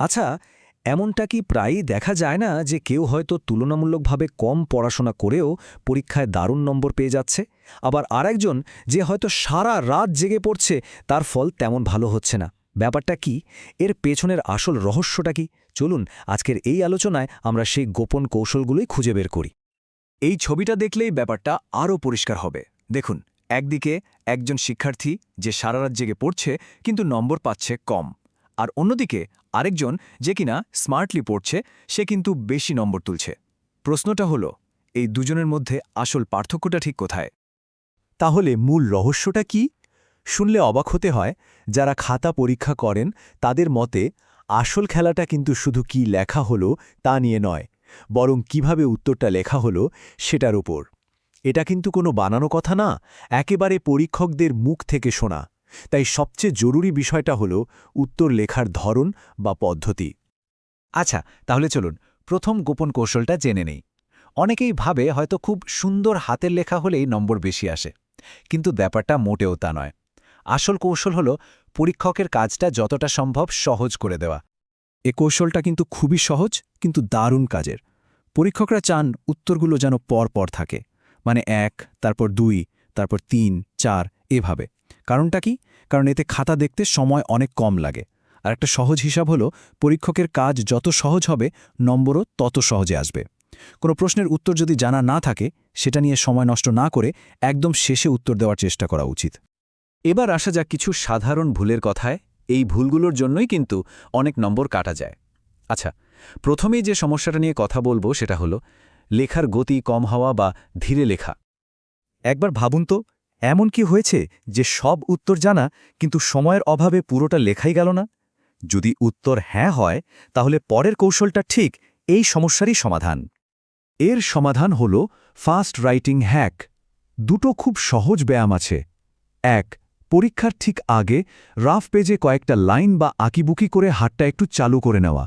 আচ্ছা এমনটা কি প্রায়ই দেখা যায় না যে কেউ হয়তো তুলনামূলকভাবে কম পড়াশোনা করেও পরীক্ষায় দারুণ নম্বর পেয়ে যাচ্ছে? আবার আরেকজন যে হয়তো সারা রাত জেগে পড়ছে, তার ফল তেমন ভালো হচ্ছে না। ব্যাপারটা কি? এর পেছনের আসল রহস্যটা কি? চলুন, আজকের এই আলোচনায় আমরা সেই গোপন কৌশলগুলোই খুঁজে বের করি। এই ছবিটা দেখলেই ব্যাপারটা আরও পরিষ্কার হবে। দেখুন, একদিকে একজন শিক্ষার্থী যে সারা রাত জেগে পড়ছে, কিন্তু নম্বর পাচ্ছে কম। আর অন্যদিকে আরেকজন যে কিনা স্মার্টলি পড়ছে, সে কিন্তু বেশি নম্বর তুলছে। প্রশ্নটা হলো, এই দুজনের মধ্যে আসল পার্থক্যটা ঠিক কোথায়? তাহলে মূল রহস্যটা কি? শুনলে অবাক হতে হয়, যারা খাতা পরীক্ষা করেন, তাদের মতে আসল খেলাটা কিন্তু শুধু কি লেখা হলো তা নিয়ে নয়, বরং কীভাবে উত্তরটা লেখা হলো সেটার উপর। এটা কিন্তু কোনো বানানো কথা না, একেবারে পরীক্ষকদের মুখ থেকে শোনা। তাই সবচেয়ে জরুরি বিষয়টা হলো উত্তর লেখার ধরন বা পদ্ধতি। আচ্ছা তাহলে চলুন প্রথম গোপন কৌশলটা জেনে নেই। অনেকেই ভাবে হয়তো খুব সুন্দর হাতের লেখা হলেই নম্বর বেশি আসে, কিন্তু ব্যাপারটা মোটেও তা নয়। আসল কৌশল হল পরীক্ষকের কাজটা যতটা সম্ভব সহজ করে দেওয়া। এ কৌশলটা কিন্তু খুবই সহজ, কিন্তু দারুণ কাজের। পরীক্ষকরা চান উত্তরগুলো যেন পর পর থাকে মানে এক, তারপর দুই, তারপর তিন, চার, এভাবে। কারণটা কি? কারণ এতে খাতা দেখতে সময় অনেক কম লাগে। আর একটা সহজ হিসাব হলো, পরীক্ষকের কাজ যত সহজ হবে, নম্বরও তত সহজে আসবে। কোনো প্রশ্নের উত্তর যদি জানা না থাকে, সেটা নিয়ে সময় নষ্ট না করে একদম শেষে উত্তর দেওয়ার চেষ্টা করা উচিত। এবার আসা যাক কিছু সাধারণ ভুলের কথায়। এই ভুলগুলোর জন্যই কিন্তু অনেক নম্বর কাটা যায়। আচ্ছা প্রথমেই যে সমস্যাটা নিয়ে কথা বলব সেটা হলো, লেখার গতি কম হওয়া বা ধীরে লেখা। একবার ভাবুন তো এমন কি হয়েছে যে সব উত্তর জানা, কিন্তু সময়ের অভাবে পুরোটা লেখাই গেল না? যদি উত্তর হ্যাঁ হয়, তাহলে পরের কৌশলটা ঠিক এই সমস্যারই সমাধান। এর সমাধান হল ফাস্ট রাইটিং হ্যাক। দুটো খুব সহজ ব্যায়াম আছে। এক, পরীক্ষার ঠিক আগে রাফ পেজে কয়েকটা লাইন বা আঁকিবুকি করে হাতটা একটু চালু করে নেওয়া।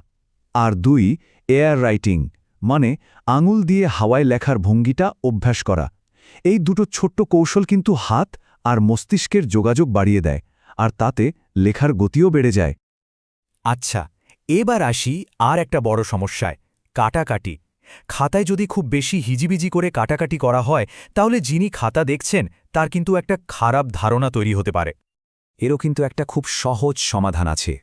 আর দুই, এয়ার রাইটিং মানে আঙুল দিয়ে হাওয়ায় লেখার ভঙ্গিটা অভ্যাস করা। এই দুটো ছোট্ট কৌশল কিন্তু হাত আর মস্তিষ্কের যোগাযোগ বাড়িয়ে দেয়, আর তাতে লেখার গতিও বেড়ে যায়। আচ্ছা এবার আসি আর একটা বড় সমস্যায়, কাটাকাটি। খাতায় যদি খুব বেশি হিজিবিজি করে কাটাকাটি করা হয়, তাহলে যিনি খাতা দেখছেন, তার কিন্তু একটা খারাপ ধারণা তৈরি হতে পারে। এরও কিন্তু একটা খুব সহজ সমাধান আছে।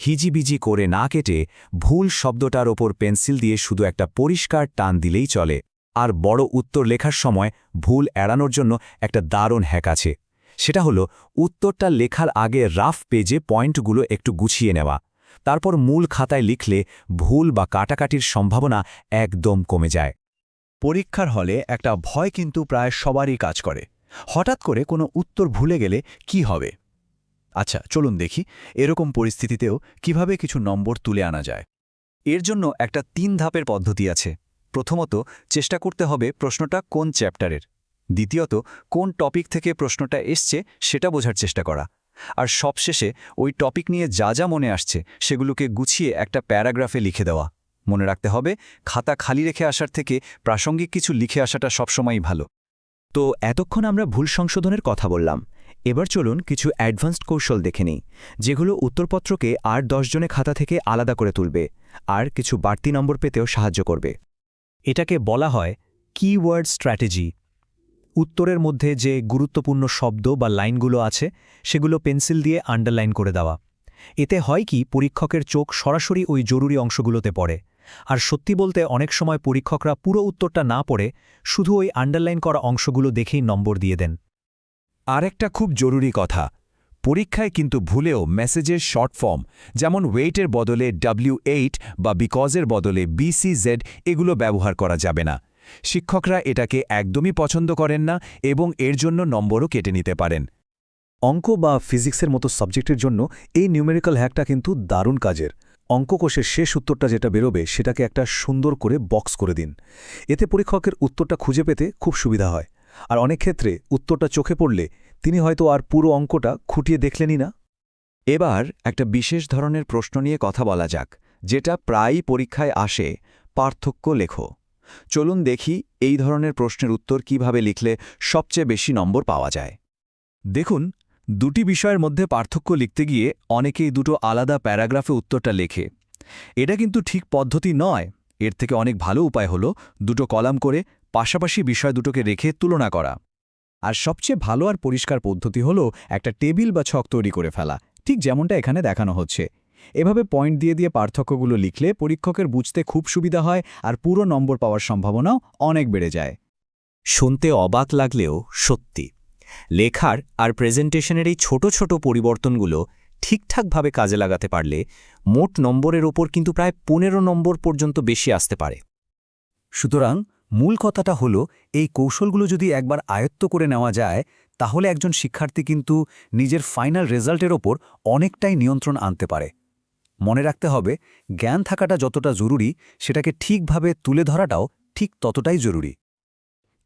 হিজিবিজি করে না কেটে ভুল শব্দটার ওপর পেন্সিল দিয়ে শুধু একটা পরিষ্কার টান দিলেই চলে। আর বড় উত্তর লেখার সময় ভুল এড়ানোর জন্য একটা দারুণ হ্যাক আছে। সেটা হলো, উত্তরটা লেখার আগে রাফ পেজে পয়েন্টগুলো একটু গুছিয়ে নেওয়া। তারপর মূল খাতায় লিখলে ভুল বা কাটাকাটির সম্ভাবনা একদম কমে যায়। পরীক্ষার হলে একটা ভয় কিন্তু প্রায় সবারই কাজ করে। হঠাৎ করে কোনো উত্তর ভুলে গেলে কি হবে? আচ্ছা চলুন দেখি। এরকম পরিস্থিতিতেও কীভাবে কিছু নম্বর তুলে আনা যায়? এর জন্য একটা তিন ধাপের পদ্ধতি আছে। প্রথমত চেষ্টা করতে হবে প্রশ্নটা কোন চ্যাপ্টারের। দ্বিতীয়ত, কোন টপিক থেকে প্রশ্নটা এসছে সেটা বোঝার চেষ্টা করা। আর সবশেষে ওই টপিক নিয়ে যা যা মনে আসছে সেগুলোকে গুছিয়ে একটা প্যারাগ্রাফে লিখে দেওয়া। মনে রাখতে হবে, খাতা খালি রেখে আসার থেকে প্রাসঙ্গিক কিছু লিখে আসাটা সবসময়ই ভালো। তো এতক্ষণ আমরা ভুল সংশোধনের কথা বললাম। এবার চলুন কিছু অ্যাডভান্সড কৌশল দেখে নিই, যেগুলো উত্তরপত্রকে আর জনে খাতা থেকে আলাদা করে তুলবে, আর কিছু বাড়তি নম্বর পেতেও সাহায্য করবে। এটাকে বলা হয় কিওয়ার্ড স্ট্র্যাটেজি উত্তরের মধ্যে যে গুরুত্বপূর্ণ শব্দ বা লাইনগুলো আছে, সেগুলো পেন্সিল দিয়ে আন্ডারলাইন করে দেওয়া। এতে হয় কি, পরীক্ষকের চোখ সরাসরি ওই জরুরি অংশগুলোতে পড়ে। আর সত্যি বলতে অনেক সময় পরীক্ষকরা পুরো উত্তরটা না পড়ে, শুধু ওই আন্ডারলাইন করা অংশগুলো দেখেই নম্বর দিয়ে দেন। আরেকটা খুব জরুরি কথা পরীক্ষায় কিন্তু ভুলেও মেসেজের শর্ট ফর্ম যেমন ওয়েটের বদলে ডাব্লিউ এইট বা বিকজের বদলে বিসিজেড এগুলো ব্যবহার করা যাবে না। শিক্ষকরা এটাকে একদমই পছন্দ করেন না এবং এর জন্য নম্বরও কেটে নিতে পারেন। অঙ্ক বা ফিজিক্সের মতো সাবজেক্টের জন্য এই নিউমেরিক্যাল হ্যাকটা কিন্তু দারুণ কাজের। অঙ্ক কোষের শেষ উত্তরটা যেটা বেরোবে সেটাকে একটা সুন্দর করে বক্স করে দিন। এতে পরীক্ষকের উত্তরটা খুঁজে পেতে খুব সুবিধা হয়। আর অনেক ক্ষেত্রে উত্তরটা চোখে পড়লে তিনি হয়তো আর পুরো অঙ্কটা খুঁটিয়ে দেখলেনই না। এবার একটা বিশেষ ধরনের প্রশ্ন নিয়ে কথা বলা যাক, যেটা প্রায়ই পরীক্ষায় আসে, পার্থক্য লেখো। চলুন দেখি এই ধরনের প্রশ্নের উত্তর কীভাবে লিখলে সবচেয়ে বেশি নম্বর পাওয়া যায়। দেখুন, দুটি বিষয়ের মধ্যে পার্থক্য লিখতে গিয়ে অনেকেই দুটো আলাদা প্যারাগ্রাফে উত্তরটা লেখে। এটা কিন্তু ঠিক পদ্ধতি নয়। এর থেকে অনেক ভালো উপায় হলো দুটো কলাম করে পাশাপাশি বিষয় দুটোকে রেখে তুলনা করা। আর সবচেয়ে ভালো আর পরিষ্কার পদ্ধতি হলো একটা টেবিল বা ছক তৈরি করে ফেলা, ঠিক যেমনটা এখানে দেখানো হচ্ছে। এভাবে পয়েন্ট দিয়ে দিয়ে পার্থক্যগুলো লিখলে পরীক্ষকের বুঝতে খুব সুবিধা হয় আর পুরো নম্বর পাওয়ার সম্ভাবনাও অনেক বেড়ে যায়। শুনতে অবাক লাগলেও সত্যি, লেখার আর প্রেজেন্টেশনের এই ছোট ছোট পরিবর্তনগুলো ঠিকঠাকভাবে কাজে লাগাতে পারলে মোট নম্বরের ওপর কিন্তু প্রায় পনেরো নম্বর পর্যন্ত বেশি আসতে পারে। সুতরাং মূল কথাটা হলো, এই কৌশলগুলো যদি একবার আয়ত্ত করে নেওয়া যায়, তাহলে একজন শিক্ষার্থী কিন্তু নিজের ফাইনাল রেজাল্টের ওপর অনেকটাই নিয়ন্ত্রণ আনতে পারে। মনে রাখতে হবে, জ্ঞান থাকাটা যতটা জরুরি, সেটাকে ঠিকভাবে তুলে ধরাটাও ঠিক ততটাই জরুরি।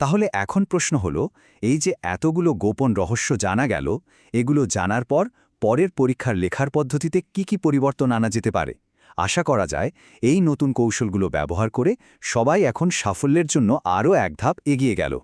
তাহলে এখন প্রশ্ন হল, এই যে এতগুলো গোপন রহস্য জানা গেল, এগুলো জানার পর পরের পরীক্ষার লেখার পদ্ধতিতে কি কি পরিবর্তন আনা যেতে পারে? আশা করা যায় এই নতুন কৌশলগুলো ব্যবহার করে সবাই এখন সাফল্যের জন্য আরও এক ধাপ এগিয়ে গেল।